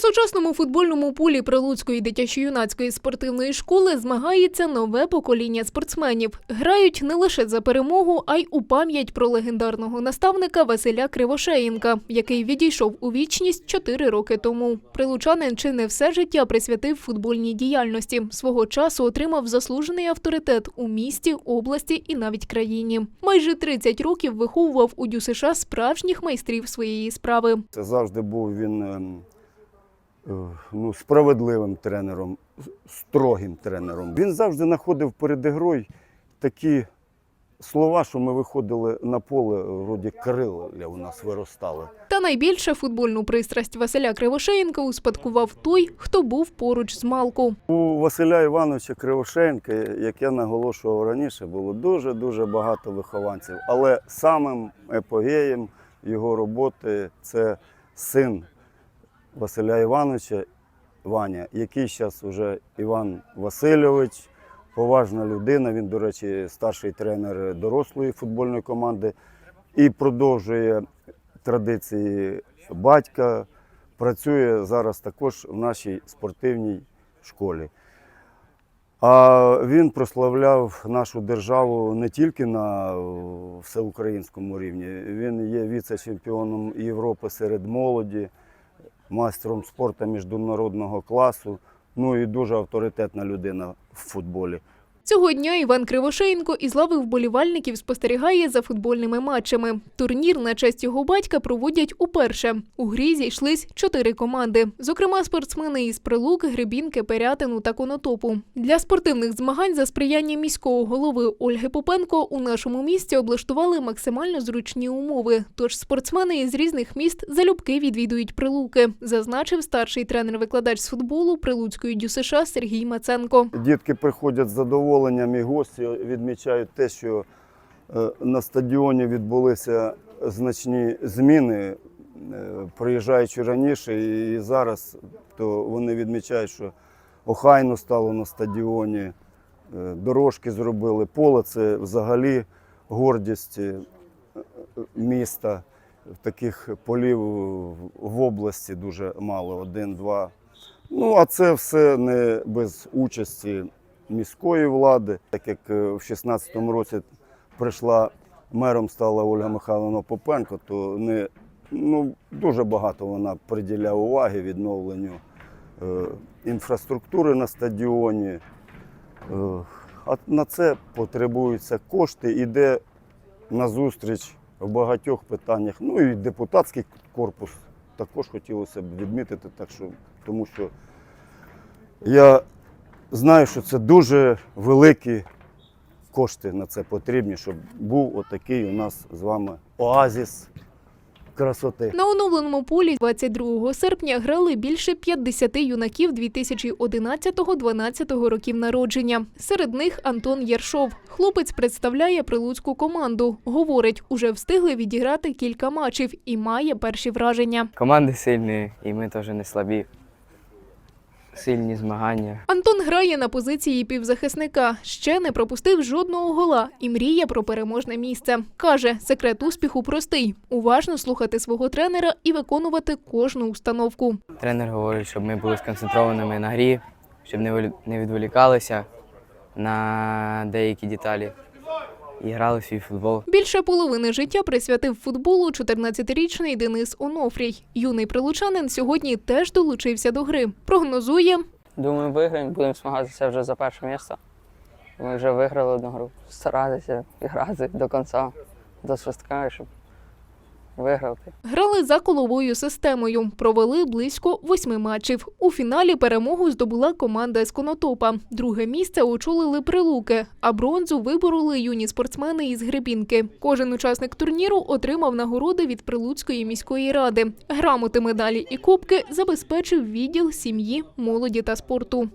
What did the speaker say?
сучасному футбольному полі Прилуцької дитячо-юнацької спортивної школи змагається нове покоління спортсменів. Грають не лише за перемогу, а й у пам'ять про легендарного наставника Василя Кривошеєнка, який відійшов у вічність чотири роки тому. Прилучанин чи не все життя присвятив футбольній діяльності. Свого часу отримав заслужений авторитет у місті, області і навіть країні. Майже 30 років виховував у ДЮСШ справжніх майстрів своєї справи. Це завжди був він ем, ну, справедливим тренером, строгим тренером. Він завжди знаходив перед грою такі слова, що ми виходили на поле, вроді крилля у нас виростали. Та найбільше футбольну пристрасть Василя Кривошеєнка успадкував той, хто був поруч з Малку. У Василя Івановича Кривошенка, як я наголошував раніше, було дуже-дуже багато вихованців. Але самим епогеєм його роботи це син Василя Івановича Ваня, який зараз вже Іван Васильович, поважна людина. Він, до речі, старший тренер дорослої футбольної команди і продовжує традиції батька. Працює зараз також в нашій спортивній школі. А він прославляв нашу державу не тільки на всеукраїнському рівні. Він є віце-чемпіоном Європи серед молоді, майстром спорту міжнародного класу. Ну і дуже авторитетна людина в футболі. Цього дня Іван Кривошеєнко із лави вболівальників спостерігає за футбольними матчами. Турнір на честь його батька проводять уперше. У грі зійшлись чотири команди, зокрема спортсмени із Прилук, Гребінки, Перятину та Конотопу. Для спортивних змагань за сприяння міського голови Ольги Попенко у нашому місті облаштували максимально зручні умови. Тож спортсмени із різних міст залюбки відвідують Прилуки, зазначив старший тренер-викладач з футболу Прилуцької ДЮСШ Сергій Маценко. Дітки приходять з задоволенням і гості відмічають те, що е, на стадіоні відбулися значні зміни, е, приїжджаючи раніше і зараз, то вони відмічають, що охайно стало на стадіоні, е, дорожки зробили, поле це взагалі гордість міста. Таких полів в області дуже мало, один-два. Ну, а це все не без участі міської влади. Так як е, в 2016 році прийшла мером стала Ольга Михайловна Попенко, то не, ну, дуже багато вона приділяє уваги відновленню е, інфраструктури на стадіоні. Е, а на це потребуються кошти, іде назустріч в багатьох питаннях. Ну і депутатський корпус також хотілося б відмітити, так що, тому що я знаю, що це дуже великі кошти на це потрібні, щоб був отакий у нас з вами оазіс красоти. На оновленому полі 22 серпня грали більше 50 юнаків 2011-12 років народження. Серед них Антон Єршов. Хлопець представляє прилуцьку команду. Говорить, уже встигли відіграти кілька матчів і має перші враження. Команди сильні, і ми теж не слабі. Сильні змагання. Антон грає на позиції півзахисника. Ще не пропустив жодного гола і мріє про переможне місце. Каже, секрет успіху простий: уважно слухати свого тренера і виконувати кожну установку. Тренер говорить, щоб ми були сконцентрованими на грі, щоб не відволікалися на деякі деталі і грали в свій футбол. Більше половини життя присвятив футболу 14-річний Денис Онофрій. Юний прилучанин сьогодні теж долучився до гри. Прогнозує, Думаю, виграємо, будемо змагатися вже за перше місце. Ми вже виграли одну гру. Старатися і грати до кінця, до свистка, щоб виграти. грали за коловою системою. Провели близько восьми матчів. У фіналі перемогу здобула команда з Конотопа. Друге місце очолили прилуки, а бронзу вибороли юні спортсмени із Гребінки. Кожен учасник турніру отримав нагороди від Прилуцької міської ради. Грамоти, медалі і кубки забезпечив відділ сім'ї, молоді та спорту.